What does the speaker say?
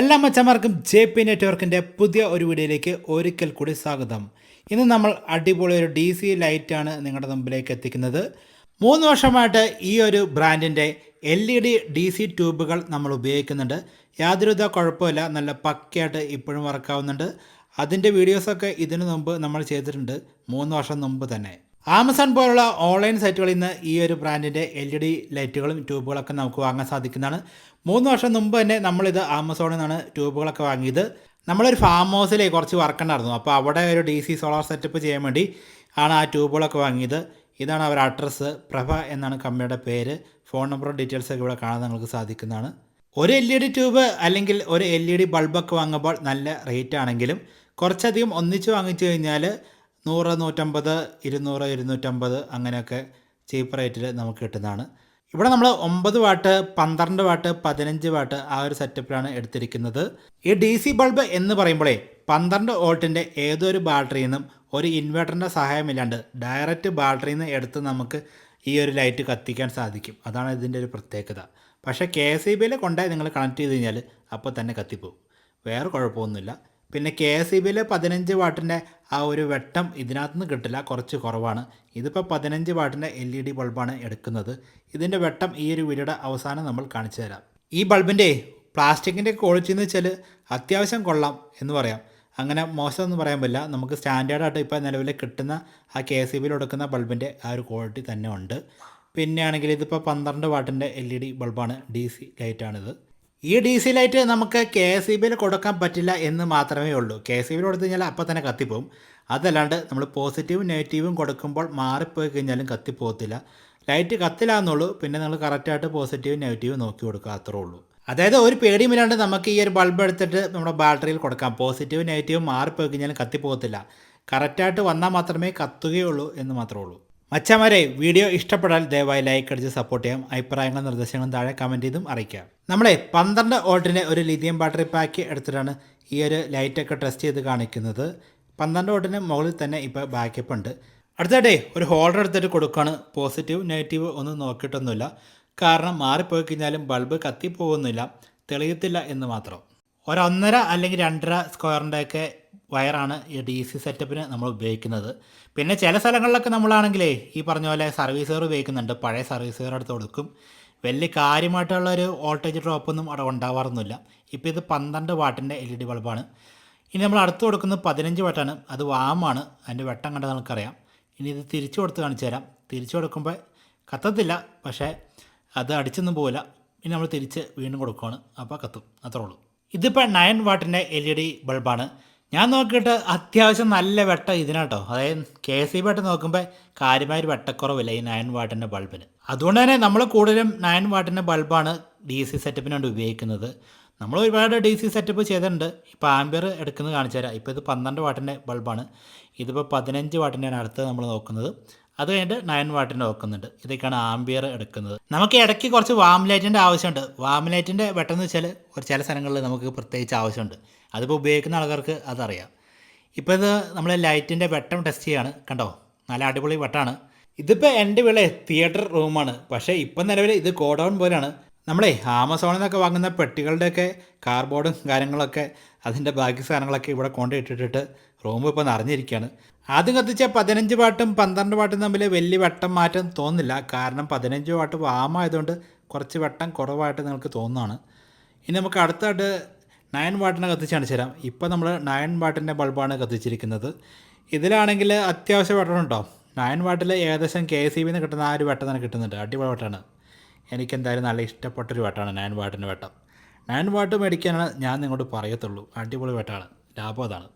എല്ലാ മച്ചന്മാർക്കും J P നെറ്റ്വർക്കിന്റെ പുതിയ ഒരു വീഡിയോയിലേക്ക് ഒരിക്കൽ കൂടി സ്വാഗതം. ഇന്ന് നമ്മൾ അടിപൊളി ഒരു ഡി സി ലൈറ്റാണ് നിങ്ങളുടെ മുമ്പിലേക്ക് എത്തിക്കുന്നത്. മൂന്ന് വർഷമായിട്ട് ഈ ഒരു ബ്രാൻഡിന്റെ L E D D C ട്യൂബുകൾ നമ്മൾ ഉപയോഗിക്കുന്നുണ്ട്. യാതൊരുവിധ കുഴപ്പമില്ല നല്ല പക്കയായിട്ട് ഇപ്പോഴും വർക്കാവുന്നുണ്ട് അതിന്റെ വീഡിയോസൊക്കെ ഇതിനു മുമ്പ് നമ്മൾ ചെയ്തിട്ടുണ്ട് മൂന്ന് വർഷം മുമ്പ് തന്നെ. ആമസോൺ പോലുള്ള ഓൺലൈൻ സൈറ്റുകളിൽ നിന്ന് ഈ ഒരു ബ്രാൻഡിന്റെ എൽ ഇ ഡി ലൈറ്റുകളും ട്യൂബുകളൊക്കെ നമുക്ക് വാങ്ങാൻ സാധിക്കുന്നതാണ്. മൂന്ന് വർഷം മുമ്പ് തന്നെ നമ്മളിത് ആമസോണിൽ നിന്നാണ് ട്യൂബുകളൊക്കെ വാങ്ങിയത്. നമ്മളൊരു ഫാം ഹൗസിലെ കുറച്ച് വർക്ക് ഉണ്ടായിരുന്നു. അപ്പോൾ അവിടെ ഒരു ഡി സി സോളാർ സെറ്റപ്പ് ചെയ്യാൻ വേണ്ടി ആണ് ആ ട്യൂബുകളൊക്കെ വാങ്ങിയത്. ഇതാണ് അവരുടെ അഡ്രസ്സ് പ്രഭ എന്നാണ് കമ്പനിയുടെ പേര്. ഫോൺ നമ്പറും ഡീറ്റെയിൽസൊക്കെ ഇവിടെ കാണാൻ നിങ്ങൾക്ക് സാധിക്കുന്നതാണ്. ഒരു എൽ ഇ ഡി ട്യൂബ് അല്ലെങ്കിൽ ഒരു എൽ ഇ ഡി ബൾബൊക്കെ വാങ്ങുമ്പോൾ നല്ല റേറ്റ് ആണെങ്കിലും കുറച്ചധികം ഒന്നിച്ച് വാങ്ങിച്ചു കഴിഞ്ഞാൽ നൂറ് നൂറ്റമ്പത് ഇരുന്നൂറ് ഇരുന്നൂറ്റമ്പത് അങ്ങനെയൊക്കെ ചീപ്പ് റേറ്റിൽ നമുക്ക് കിട്ടുന്നതാണ്. ഇവിടെ നമ്മൾ ഒമ്പത് വാട്ട് പന്ത്രണ്ട് വാട്ട് പതിനഞ്ച് വാട്ട് ആ ഒരു സെറ്റപ്പിലാണ് എടുത്തിരിക്കുന്നത്. ഈ ഡി സി ബൾബ് എന്ന് പറയുമ്പോഴേ പന്ത്രണ്ട് വോൾട്ടിന്റെ ഏതൊരു ബാറ്ററിയിൽ നിന്നും ഒരു ഇൻവെർട്ടറിന്റെ സഹായമില്ലാണ്ട് ഡയറക്റ്റ് ബാറ്ററിയിൽ നിന്ന് എടുത്ത് നമുക്ക് ഈ ഒരു ലൈറ്റ് കത്തിക്കാൻ സാധിക്കും. അതാണ് ഇതിന്റെ ഒരു പ്രത്യേകത. പക്ഷേ കെ എസ് ഇ ബിയിൽ കൊണ്ടുപോയി നിങ്ങൾ കണക്ട് ചെയ്ത് കഴിഞ്ഞാൽ അപ്പോൾ തന്നെ കത്തിപ്പോവും. വേറെ കുഴപ്പമൊന്നുമില്ല. പിന്നെ കെ എസ് ഇ ബിയിൽ പതിനഞ്ച് വാട്ടിന്റെ ആ ഒരു വെട്ടം ഇതിനകത്ത് നിന്ന് കിട്ടില്ല കുറച്ച് കുറവാണ്. ഇതിപ്പോൾ പതിനഞ്ച് വാട്ടിന്റെ എൽ ഇ ഡി ബൾബാണ് എടുക്കുന്നത്. ഇതിന്റെ വെട്ടം ഈ ഒരു വീഡിയോയുടെ അവസാനം നമ്മൾ കാണിച്ചു തരാം. ഈ ബൾബിന്റെ പ്ലാസ്റ്റിക്കിന്റെ ക്വാളിറ്റി എന്ന് വെച്ചാൽ അത്യാവശ്യം കൊള്ളാം എന്ന് പറയാം. അങ്ങനെ മോശമൊന്നും പറയാൻ പറ്റില്ല. നമുക്ക് സ്റ്റാൻഡേർഡായിട്ട് ഇപ്പോൾ നിലവിൽ കിട്ടുന്ന ആ കെ ഇ ബിയിൽ കൊടുക്കുന്ന ബൾബിന്റെ ആ ഒരു ക്വാളിറ്റി തന്നെ ഉണ്ട്. പിന്നെയാണെങ്കിൽ ഇതിപ്പോൾ പന്ത്രണ്ട് വാട്ടിന്റെ എൽ ഇ ഡി ബൾബാണ് ഡി സി ലൈറ്റാണിത്. ഈ ഡി സി ലൈറ്റ് നമുക്ക് കെ എസ് ഇ ബിയിൽ കൊടുക്കാൻ പറ്റില്ല എന്ന് മാത്രമേ ഉള്ളൂ. കെ എസ് ഇ ബിയിൽ കൊടുത്തു കഴിഞ്ഞാൽ അപ്പം തന്നെ കത്തിപ്പോവും. അതല്ലാണ്ട് നമ്മൾ പോസിറ്റീവും നെഗറ്റീവും കൊടുക്കുമ്പോൾ മാറിപ്പോയി കഴിഞ്ഞാലും കത്തിപ്പോകത്തില്ല. ലൈറ്റ് കത്തില്ലാന്നുള്ളൂ പിന്നെ നിങ്ങൾ കറക്റ്റായിട്ട് പോസിറ്റീവും നെഗറ്റീവും നോക്കി കൊടുക്കുക അത്രേ ഉള്ളൂ. അതായത് ഒരു പേടിയുമില്ലാണ്ട് നമുക്ക് ഈ ഒരു ബൾബ് എടുത്തിട്ട് നമ്മുടെ ബാറ്ററിയിൽ കൊടുക്കാം. പോസിറ്റീവും നെഗറ്റീവും മാറിപ്പോയി കഴിഞ്ഞാലും കത്തിപ്പോകത്തില്ല. കറക്റ്റായിട്ട് വന്നാൽ മാത്രമേ കത്തുകയുള്ളൂ എന്ന് മാത്രമേ ഉള്ളൂ. മച്ചമാരെ വീഡിയോ ഇഷ്ടപ്പെടാൻ ദയവായി ലൈക്ക് അടിച്ച് സപ്പോർട്ട് ചെയ്യാം. അഭിപ്രായങ്ങളും നിർദ്ദേശങ്ങളും താഴെ കമന്റ് ചെയ്തും അറിയിക്കാം. നമ്മളെ പന്ത്രണ്ട് വോൾട്ടിന്റെ ഒരു ലിഥിയം ബാറ്ററി പാക്ക് എടുത്തിട്ടാണ് ഈ ഒരു ലൈറ്റൊക്കെ ടെസ്റ്റ് ചെയ്ത് കാണിക്കുന്നത്. പന്ത്രണ്ട് വോൾട്ടിന് മുകളിൽ തന്നെ ഇപ്പോൾ ബാക്കപ്പ് ഉണ്ട്. അടുത്തടേ ഒരു ഹോൾഡർ എടുത്തിട്ട് കൊടുക്കുകയാണ്. പോസിറ്റീവ് നെഗറ്റീവ് ഒന്നും നോക്കിയിട്ടൊന്നുമില്ല. കാരണം മാറിപ്പോയി കഴിഞ്ഞാലും ബൾബ് കത്തിപ്പോകുന്നില്ല. തെളിയത്തില്ല എന്ന് മാത്രം. ഒരൊന്നര അല്ലെങ്കിൽ രണ്ടര സ്ക്വയറിന്റെയൊക്കെ വയറാണ് ഈ ഡി സി സെറ്റപ്പിന് നമ്മൾ ഉപയോഗിക്കുന്നത്. പിന്നെ ചില സ്ഥലങ്ങളിലൊക്കെ നമ്മളാണെങ്കിലേ ഈ പറഞ്ഞ പോലെ സർവീസുകാർ ഉപയോഗിക്കുന്നുണ്ട്. പഴയ സർവീസുകാർ എടുത്ത് കൊടുക്കും. വലിയ കാര്യമായിട്ടുള്ള ഒരു വോൾട്ടേജ് ഡ്രോപ്പൊന്നും അവിടെ ഉണ്ടാവാറൊന്നുമില്ല. ഇപ്പോൾ ഇത് പന്ത്രണ്ട് വാട്ടിന്റെ എൽ ഇ ഡി ബൾബാണ് ഇനി നമ്മൾ അടുത്ത് കൊടുക്കുന്നത് പതിനഞ്ച് വാട്ടാണ്. അത് വാമാണ്. അതിന്റെ വെട്ടം കണ്ടാൽ നമുക്കറിയാം ഇനി ഇത് തിരിച്ചു കൊടുത്ത് കാണിച്ചു തരാം. തിരിച്ചു കൊടുക്കുമ്പോൾ കത്തത്തില്ല. പക്ഷേ അത് അടിച്ചൊന്നും പോവില്ല. ഇനി നമ്മൾ തിരിച്ച് വീണ്ടും കൊടുക്കുകയാണ് അപ്പോൾ കത്തും. അത്രേ ഉള്ളൂ. ഇതിപ്പോൾ നയൻ വാട്ടിന്റെ എൽ ഇ ഡി ബൾബാണ് ഞാൻ നോക്കിയിട്ട് അത്യാവശ്യം നല്ല വെട്ടം ഇതിനാട്ടോ. അതായത് കെ ഇ വെട്ടം നോക്കുമ്പോൾ കാര്യമായൊരു വെട്ടക്കുറവില്ല ഈ നയൻ വാട്ടിന്റെ ബൾബിന് അതുകൊണ്ട് തന്നെ നമ്മൾ കൂടുതലും നയൻ വാട്ടിന്റെ ബൾബാണ് ഡി സി സെറ്റപ്പിന് വേണ്ടി ഉപയോഗിക്കുന്നത്. നമ്മൾ ഒരുപാട് ഡി സി സെറ്റപ്പ് ചെയ്തിട്ടുണ്ട്. ഇപ്പോൾ ആംബിയർ എടുക്കുന്നത് കാണിച്ചു തരാം ഇപ്പോൾ ഇത് പന്ത്രണ്ട് വാട്ടിന്റെ ബൾബാണ് ഇതിപ്പോൾ പതിനഞ്ച് വാട്ടിന്റെയാണ് അടുത്ത് നമ്മൾ നോക്കുന്നത്. അത് കഴിഞ്ഞിട്ട് നയൻ വാട്ടിന്റെ നോക്കുന്നുണ്ട് ഇതൊക്കെയാണ് ആംബിയർ എടുക്കുന്നത്. നമുക്ക് ഇടയ്ക്ക് കുറച്ച് വാമിലേറ്റിന്റെ ആവശ്യമുണ്ട്. വാമിലേറ്റിന്റെ പെട്ടെന്ന് വെച്ചാൽ ഒരു ചില സ്ഥലങ്ങളിൽ നമുക്ക് പ്രത്യേകിച്ച് ആവശ്യമുണ്ട്. അതിപ്പോൾ ഉപയോഗിക്കുന്ന ആൾക്കാർക്ക് അതറിയാം. ഇപ്പോൾ ഇത് നമ്മൾ ലൈറ്റിന്റെ വെട്ടം ടെസ്റ്റ് ചെയ്യാണ്. കണ്ടോ? നല്ല അടിപൊളി വെട്ടാണ്. ഇതിപ്പോൾ എന്റെ വിള തിയേറ്റർ റൂമാണ് പക്ഷേ ഇപ്പം നിലവിൽ ഇത് ഗോഡൗൺ പോലെയാണ്. നമ്മളെ ആമസോണിൽ നിന്നൊക്കെ വാങ്ങുന്ന പെട്ടികളുടെയൊക്കെ കാർബോർഡും കാര്യങ്ങളൊക്കെ അതിന്റെ ബാക്കി സാധനങ്ങളൊക്കെ ഇവിടെ കൊണ്ടിട്ടിട്ടിട്ട് റൂം ഇപ്പോൾ നിറഞ്ഞിരിക്കുകയാണ്. ആദ്യം കത്തിച്ച പതിനഞ്ച് പാട്ടും പന്ത്രണ്ട് പാട്ടും തമ്മിൽ വലിയ വെട്ടം മാറ്റം തോന്നില്ല കാരണം പതിനഞ്ച് പാട്ട് വാമായതുകൊണ്ട് കുറച്ച് വെട്ടം കുറവായിട്ട് നിങ്ങൾക്ക് തോന്നുന്നതാണ്. ഇനി നമുക്ക് അടുത്തായിട്ട് നയൻ വാട്ടിനെ കത്തിച്ചാണ് കാണിച്ചു തരാം. ഇപ്പോൾ നമ്മൾ നയൻ വാട്ടിന്റെ ബൾബാണ് കത്തിച്ചിരിക്കുന്നത്. ഇതിലാണെങ്കിൽ അത്യാവശ്യ വെട്ടം ഉണ്ടോ? നയൻ വാട്ടിൽ ഏകദേശം കെ സി ബിന്ന് കിട്ടുന്ന ആ ഒരു വെട്ടം തന്നെ കിട്ടുന്നുണ്ട്. അടിപൊളി വെട്ടമാണ്. എനിക്കെന്തായാലും നല്ല ഇഷ്ടപ്പെട്ടൊരു വെട്ടാണ് നയൻ വാട്ടിന്റെ വെട്ടം. നയൻ വാട്ട് മേടിക്കാനാണ് ഞാൻ നിങ്ങളോട് പറയത്തുള്ളൂ. അടിപൊളി വെട്ടാണ് ലാഭം അതാണ്.